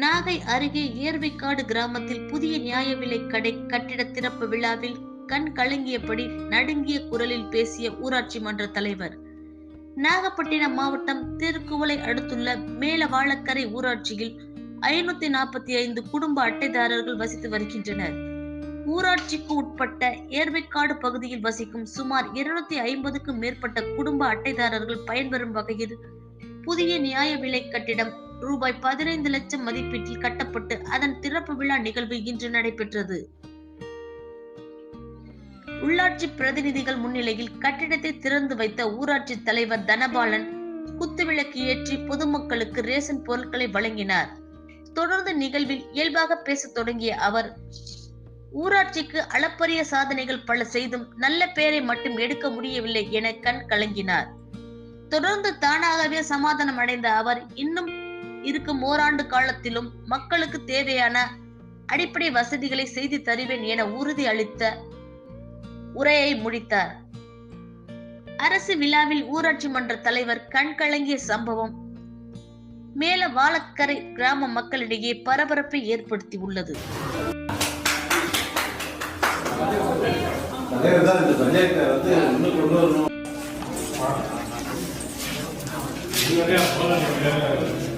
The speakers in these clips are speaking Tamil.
நாகை அருகே ஏர்வைக்காடு கிராமத்தில் புதிய நியாய விலை கடை கட்டிட திறப்பு விழாவில் கண் கலங்கியபடி நடுங்கிய குரலில் பேசிய ஊராட்சி மன்ற தலைவர். நாகப்பட்டினம் மாவட்டம் திருக்குவளை அடுத்துள்ள மேலவாழக்கரை ஊராட்சியில் ஐநூத்தி நாற்பத்தி ஐந்து குடும்ப அட்டைதாரர்கள் வசித்து வருகின்றனர். ஊராட்சிக்கு உட்பட்ட ஏர்வைக்காடு பகுதியில் வசிக்கும் சுமார் இருநூத்தி ஐம்பதுக்கும் மேற்பட்ட குடும்ப அட்டைதாரர்கள் பயன்பெறும் வகையில் புதிய நியாய விலை கட்டிடம் ரூபாய் பதினைந்து லட்சம் மதிப்பீட்டில் கட்டப்பட்டு அதன் திறப்பு விழா நிகழ்வு இன்று நடைபெற்றது. உள்ளாட்சி பிரதிநிதிகள் முன்னிலையில் கட்டிடத்தை திறந்து வைத்த ஊராட்சி தலைவர் தனபாலன் குத்துவிளக்கு ஏற்றி பொதுமக்களுக்கு ரேஷன் பொருட்களை வழங்கினார். தொடர்ந்து நிகழ்வில் இயல்பாக பேசத் தொடங்கிய அவர் ஊராட்சிக்கு அளப்பரிய சாதனைகள் பல செய்தும் நல்ல பெயரை மட்டும் எடுக்க முடியவில்லை என கண் கலங்கினார். தொடர்ந்து தானாகவே சமாதானம் அடைந்த அவர் இன்னும் இருக்கும் ஓராண்டு காலத்திலும் மக்களுக்கு தேவையான அடிப்படை வசதிகளை செய்து தருவேன் என உறுதி அளித்த உரையை முடித்தார். அரசு விழாவில் ஊராட்சி மன்ற தலைவர் கண்கலங்கிய சம்பவம் மேல வாழக்கரை கிராம மக்களிடையே பரபரப்பை ஏற்படுத்தி உள்ளது. வந்து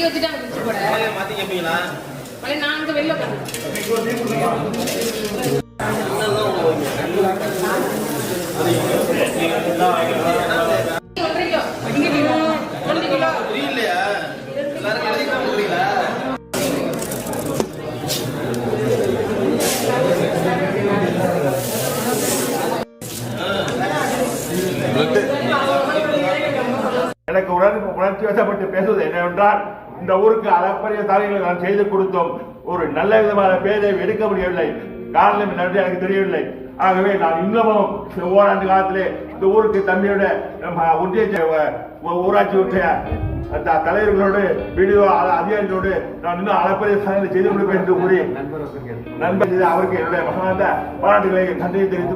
இங்க வச்சுட்டா குடிச்சு போட பழைய மாத்தி கேட்பீங்களா பழைய நான் அங்க வெளில உட்காந்து ஒன்றரை கிலோ இங்க கிலோ ஒன்றரை கிலோ புரியலையா எல்லாரும் எழுதிக்கலாம் புரியல எனக்கு உணர்வு உணர்ச்சி வசப்பட்டு பேசுவது என்னவென்றால் இந்த ஊருக்கு அளப்பரிய தாரியங்களை நான் செய்து கொடுத்தோம். ஒரு நல்ல விதமான பேரை எடுக்க முடியவில்லை. காரணம் என்னவென்று எனக்கு தெரியவில்லை. ஆகவே நான் இன்னமும் ஓராண்டு காலத்திலே இந்த ஊருக்கு தம்பியோட ஒன்றிய ஊராட்சி ஒன்றிய அந்த தலைவர்களோடு வீடியோ அதிகாரிகளோடு நான் இன்னும் அளப்பரிய செய்து கொடுப்பேன் என்று கூறி நண்பர் அவருக்கு என்னுடைய மகனாந்த பாராட்டுகளை நன்றியை தெரிவித்து